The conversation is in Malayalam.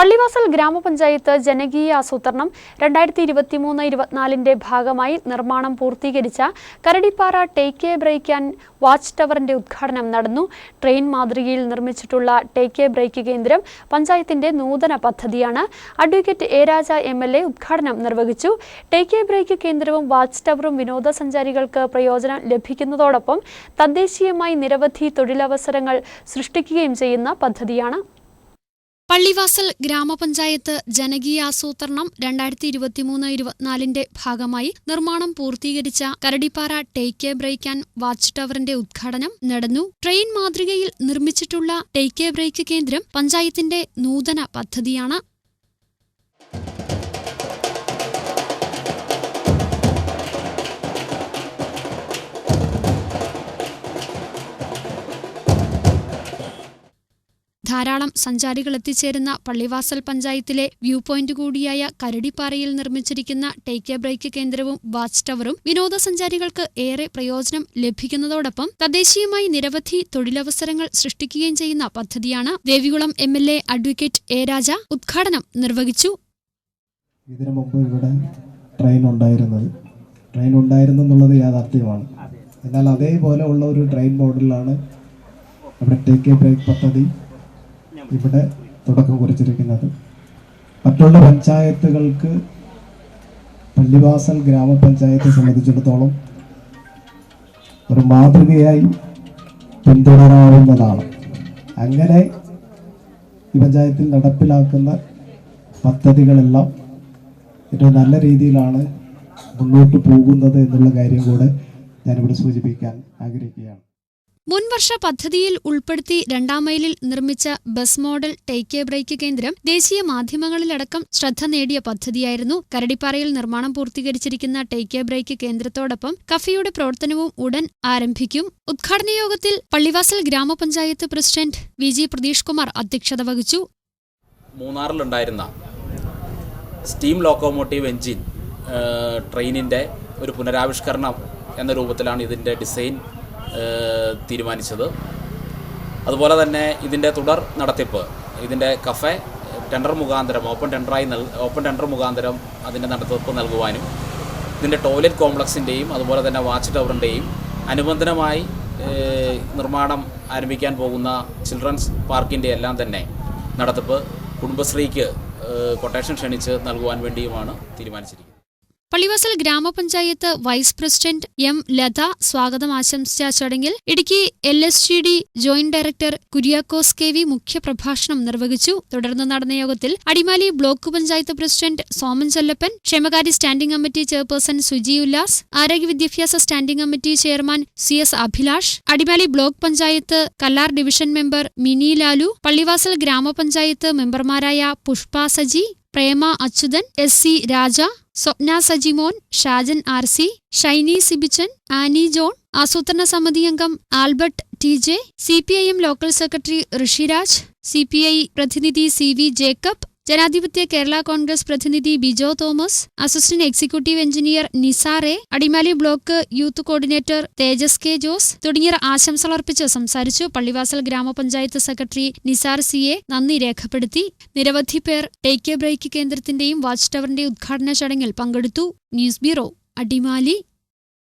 പള്ളിവാസൽ ഗ്രാമപഞ്ചായത്ത് ജനകീയ ആസൂത്രണം രണ്ടായിരത്തി ഇരുപത്തിമൂന്ന് ഇരുപത്തിനാലിന്റെ ഭാഗമായി നിർമ്മാണം പൂർത്തീകരിച്ച Karadippara take a break and watch ടവറിന്റെ ഉദ്ഘാടനം നടന്നു. ട്രെയിൻ മാതൃകയിൽ നിർമ്മിച്ചിട്ടുള്ള ടേക്ക് എ ബ്രേക്ക് കേന്ദ്രം പഞ്ചായത്തിന്റെ നൂതന പദ്ധതിയാണ്. Advocate A Raja M L A ഉദ്ഘാടനം നിർവഹിച്ചു. ടേക്ക് എ ബ്രേക്ക് കേന്ദ്രവും വാച്ച് ടവറും വിനോദസഞ്ചാരികൾക്ക് പ്രയോജനം ലഭിക്കുന്നതോടൊപ്പം തദ്ദേശീയമായി നിരവധി തൊഴിലവസരങ്ങൾ സൃഷ്ടിക്കുകയും ചെയ്യുന്ന പദ്ധതിയാണ്. പള്ളിവാസൽ ഗ്രാമപഞ്ചായത്ത് ജനകീയ ആസൂത്രണം രണ്ടായിരത്തി ഇരുപത്തിമൂന്ന് ഇരുപത്തിനാലിന്റെ ഭാഗമായി നിർമ്മാണം പൂർത്തീകരിച്ച Karadippara take break and watch ടവറിന്റെ ഉദ്ഘാടനം നടന്നു. ട്രെയിൻ മാതൃകയിൽ നിർമ്മിച്ചിട്ടുള്ള ടേക്ക് ബ്രേക്ക് കേന്ദ്രം പഞ്ചായത്തിന്റെ നൂതന പദ്ധതിയാണ്. ധാരാളം സഞ്ചാരികൾ എത്തിച്ചേരുന്ന പള്ളിവാസൽ പഞ്ചായത്തിലെ വ്യൂ പോയിന്റ് കൂടിയായ കരടിപ്പാറയിൽ നിർമ്മിച്ചിരിക്കുന്ന ടേക്ക് എ ബ്രേക്ക് കേന്ദ്രവും വാച്ച് ടവറും വിനോദസഞ്ചാരികൾക്ക് ഏറെ പ്രയോജനം ലഭിക്കുന്നതോടൊപ്പം തദ്ദേശീയമായി നിരവധി തൊഴിലവസരങ്ങൾ സൃഷ്ടിക്കുകയും ചെയ്യുന്ന പദ്ധതിയാണ് Devikulam M L A advocate A Raja ഉദ്ഘാടനം നിർവഹിച്ചു. ഇതിനു മുമ്പ് ഇവിടെ ട്രെയിൻ ഉണ്ടായിരുന്നത്. ട്രെയിൻ ഉണ്ടായിരുന്നു എന്നുള്ളത് യാഥാർത്ഥ്യമാണ്. എന്നാൽ അതേപോലെ ഉള്ള ഒരു ട്രെയിൻ മോഡലാണ് ഇവിടെ ടേക്ക് എ ബ്രേക്ക് പദ്ധതി ഇവിടെ തുടക്കം കുറിച്ചിരിക്കുന്നത്. മറ്റുള്ള പഞ്ചായത്തുകൾക്ക് പള്ളിവാസൽ ഗ്രാമപഞ്ചായത്തെ സംബന്ധിച്ചിടത്തോളം ഒരു മാതൃകയായി പിന്തുടരാവുന്നതാണ്. അങ്ങനെ ഈ പഞ്ചായത്തിൽ നടപ്പിലാക്കുന്ന പദ്ധതികളെല്ലാം ഏറ്റവും നല്ല രീതിയിലാണ് മുന്നോട്ട് പോകുന്നത് എന്നുള്ള കാര്യം കൂടെ ഞാനിവിടെ സൂചിപ്പിക്കാൻ ആഗ്രഹിക്കുകയാണ്. മുൻവർഷ പദ്ധതിയിൽ ഉൾപ്പെടുത്തി രണ്ടാം മൈലിൽ നിർമ്മിച്ച bus model take a break കേന്ദ്രം ദേശീയ മാധ്യമങ്ങളിലടക്കം ശ്രദ്ധ നേടിയ പദ്ധതിയായിരുന്നു. കരടിപ്പാറയിൽ നിർമ്മാണം പൂർത്തീകരിച്ചിരിക്കുന്ന ടേക്ക് എ ബ്രേക്ക് കേന്ദ്രത്തോടൊപ്പം കഫേയുടെ പ്രവർത്തനവും ഉടൻ ആരംഭിക്കും. ഉദ്ഘാടന യോഗത്തിൽ പള്ളിവാസൽ ഗ്രാമപഞ്ചായത്ത് president V G Pratheesh Kumar അധ്യക്ഷത വഹിച്ചു. മൂന്നാറിലുണ്ടായിരുന്ന സ്റ്റീം ലോക്കോമോട്ടീവ് എഞ്ചിൻ ട്രെയിനിന്റെ ഒരു പുനരാവിഷ്കരണം എന്ന രൂപത്തിലാണ് ഇതിന്റെ ഡിസൈൻ. തീരുമാനിച്ചത്. അതുപോലെ തന്നെ ഇതിന്റെ തുടർ നടത്തിപ്പ് ഇതിന്റെ കഫേ ടെൻഡർ മുഖാന്തരം ഓപ്പൺ ടെൻഡറായി നൽ ഓപ്പൺ ടെൻഡർ മുഖാന്തരം അതിന്റെ നടത്തിപ്പ് നൽകുവാനും ഇതിന്റെ ടോയ്ലറ്റ് കോംപ്ലക്സിന്റെയും അതുപോലെ തന്നെ വാച്ച് ടവറിന്റെയും അനുബന്ധനമായി നിർമ്മാണം ആരംഭിക്കാൻ പോകുന്ന ചിൽഡ്രൻസ് പാർക്കിന്റെ എല്ലാം തന്നെ നടത്തിപ്പ് കുടുംബശ്രീക്ക് കൊട്ടേഷൻ ക്ഷണിച്ച് നൽകുവാൻ വേണ്ടിയുമാണ് തീരുമാനിച്ചിരിക്കുന്നത്. പള്ളിവാസൽ ഗ്രാമപഞ്ചായത്ത് വൈസ് പ്രസിഡന്റ് എം ലത സ്വാഗതം ആശംസിച്ച ചടങ്ങിൽ Idukki L S G D joint director Kuriakose K V മുഖ്യപ്രഭാഷണം നിർവഹിച്ചു. തുടർന്ന് നടന്ന യോഗത്തിൽ അടിമാലി ബ്ലോക്ക് പഞ്ചായത്ത് പ്രസിഡന്റ് സോമൻ ചെല്ലപ്പൻ ക്ഷേമകാര്യ standing committee chairperson Suji Ullas ആരോഗ്യ വിദ്യാഭ്യാസ standing committee chairman C S Abhilash Adimali block panchayat Kallar division member Mini Lalu Pallivasal ഗ്രാമപഞ്ചായത്ത് മെമ്പർമാരായ Pushpa Saji Prema Achuthan S C Raja Swapna Sajimon Shajan R C Shiny Sibichan Annie John ആസൂത്രണ സമിതി അംഗം Albert T J C P I M local secretary Rishiraj C P I പ്രതിനിധി സി വി ജേക്കബ് ജനാധിപത്യ കേരള കോൺഗ്രസ് പ്രതിനിധി Bijo Thomas assistant executive engineer നിസാറെ Adimali block youth coordinator Tejas K Jose തുടങ്ങിയവർ ആശംസകളർപ്പിച്ച് സംസാരിച്ചു. പള്ളിവാസൽ ഗ്രാമപഞ്ചായത്ത് സെക്രട്ടറി നിസാർ സി എ നന്ദി രേഖപ്പെടുത്തി. നിരവധി പേർ ടേക്ക് എ ബ്രേക്ക് കേന്ദ്രത്തിന്റെയും വാച്ച് ടവറിന്റെയും ഉദ്ഘാടന ചടങ്ങിൽ പങ്കെടുത്തു. News bureau Adimali.